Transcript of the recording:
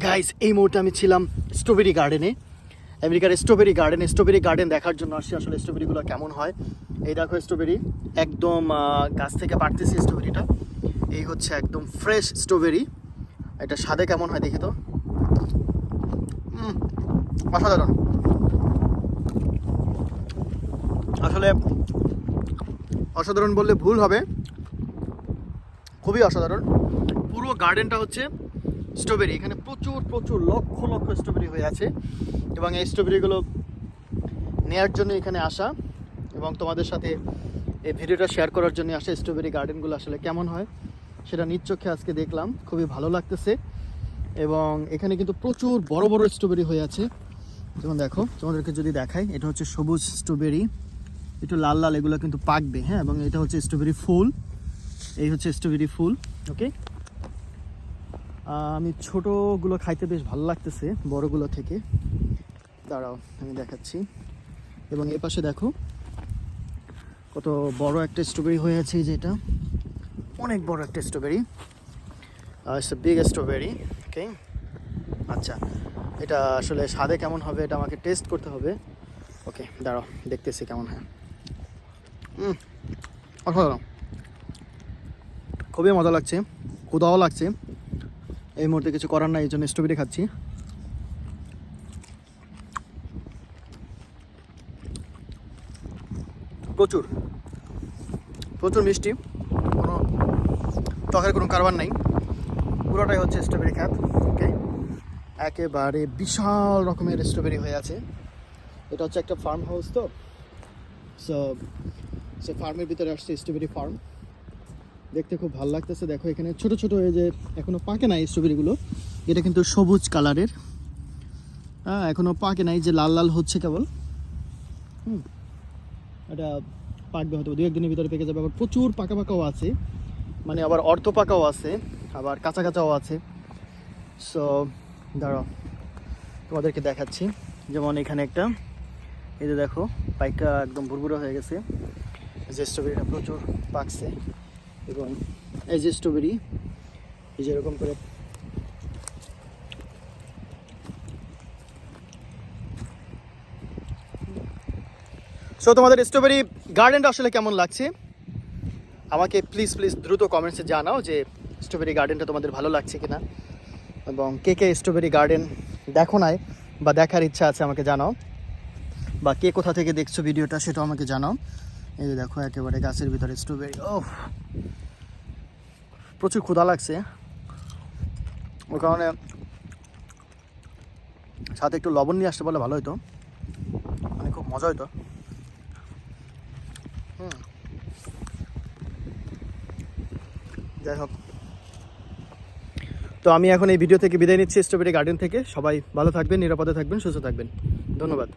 Guys এই মুহূর্তে আমি ছিলাম স্ট্রবেরি গার্ডেনে আমেরিকার স্ট্রবেরি গার্ডেনে স্ট্রবেরি গার্ডেন দেখার জন্য আসছি। আসলে স্ট্রবেরিগুলো কেমন হয়? এই দেখো স্ট্রবেরি একদম গাছ থেকে পাড়তেছি স্ট্রবেরিটা এই হচ্ছে একদম ফ্রেশ স্ট্রবেরি এটা স্বাদে কেমন হয় দেখি তো? অসাধারণ। আসলে অসাধারণ বললে ভুল হবে। খুবই অসাধারণ। পুরো গার্ডেনটা হচ্ছে স্ট্রবেরি, এখানে প্রচুর প্রচুর, লক্ষ লক্ষ স্ট্রবেরি হয়ে আছে। এবং এই স্ট্রবেরিগুলো নেয়ার জন্য এখানে আসা এবং তোমাদের সাথে এই ভিডিওটা শেয়ার করার জন্য আসা স্ট্রবেরি গার্ডেনগুলো আসলে কেমন হয় সেটা নিজ আজকে দেখলাম, খুবই ভালো লাগতেছে। এবং এখানে কিন্তু প্রচুর বড় বড় স্ট্রবেরি হয়ে আছে। যেমন দেখো, তোমাদেরকে যদি দেখাই, এটা হচ্ছে সবুজ স্ট্রবেরি। একটু লাল লাল, এগুলো কিন্তু পাকবে হ্যাঁ? এবং এটা হচ্ছে স্ট্রবেরি ফুল। এই হচ্ছে স্ট্রবেরি ফুল ওকে আমি ছোটোগুলো খাইতে বেশ ভালো লাগতেছে, বড়গুলো থেকে। দাঁড়াও, আমি দেখাচ্ছি। এবং এ পাশে দেখো, কত বড় একটা স্ট্রবেরি হয়ে আছে এই যে এটা। অনেক বড় একটা স্ট্রবেরি বিগ স্ট্রবেরি ওকে আচ্ছা এটা আসলে স্বাদে কেমন হবে এটা আমাকে টেস্ট করতে হবে। ওকে দাঁড়াও, দেখতেছি কেমন হয়। খুবই মজা লাগছে ক্ষুদাও লাগছে। এই মুহূর্তে কিছু করার নাই, এই জন্য স্ট্রবেরি খাচ্ছি। প্রচুর। প্রচুর মিষ্টি। কোনো টকের কোনো কারবার নাই। পুরোটাই হচ্ছে স্ট্রবেরি খাত ওকে একেবারে বিশাল রকমের স্ট্রবেরি হয়ে আছে। এটা হচ্ছে একটা ফার্ম হাউস তো সো সে ফার্মের ভিতরে আসছে স্ট্রবেরি ফার্ম দেখতে খুব ভালো লাগতেছে। দেখো, এখানে ছোট ছোট এই যে এখনও পাকে নাই স্ট্রবেরিগুলো, এটা কিন্তু সবুজ কালারের। হ্যাঁ এখনও পাকে নাই, যে লাল লাল হচ্ছে কেবল। হুম, এটা পাকবে হয়তো দু একদিনের ভিতরে পেকে যাবে। আবার প্রচুর পাকা পাকাও আছে। মানে আবার অর্ধ পাকাও আছে, আবার কাঁচা কাঁচাও আছে। সো দাঁড়াও, তোমাদেরকে দেখাচ্ছি। যেমন এখানে একটা, এই যে দেখো, পাইকা একদম ভুরভুরা হয়ে গেছে। যে স্ট্রবেরিটা প্রচুর পাকছে। এবং এই যে স্ট্রবেরি এই যে এরকম করে সো তোমাদের স্ট্রবেরি গার্ডেনটা আসলে কেমন লাগছে? আমাকে প্লিজ প্লিজ দ্রুত কমেন্টসে জানাও যে স্ট্রবেরি গার্ডেনটা তোমাদের ভালো লাগছে কিনা। এবং কে কে স্ট্রবেরি গার্ডেন দেখো নাই বা দেখার ইচ্ছা আছে আমাকে জানাও। বা কে কোথা থেকে দেখছ ভিডিওটা সেটাও আমাকে জানাও। এই যে দেখো, একেবারে গাছের ভিতরে স্ট্রবেরি ও প্রচুর ক্ষুধা লাগছে। ওই কারণে সাথে একটু লবণ নিয়ে আসতে পারলে ভালো হতো মানে খুব মজা হতো যাই হোক। তো আমি এখন এই ভিডিও থেকে বিদায় নিচ্ছি স্ট্রবেরি গার্ডেন থেকে। সবাই ভালো থাকবেন, নিরাপদে থাকবেন, সুস্থ থাকবেন। ধন্যবাদ।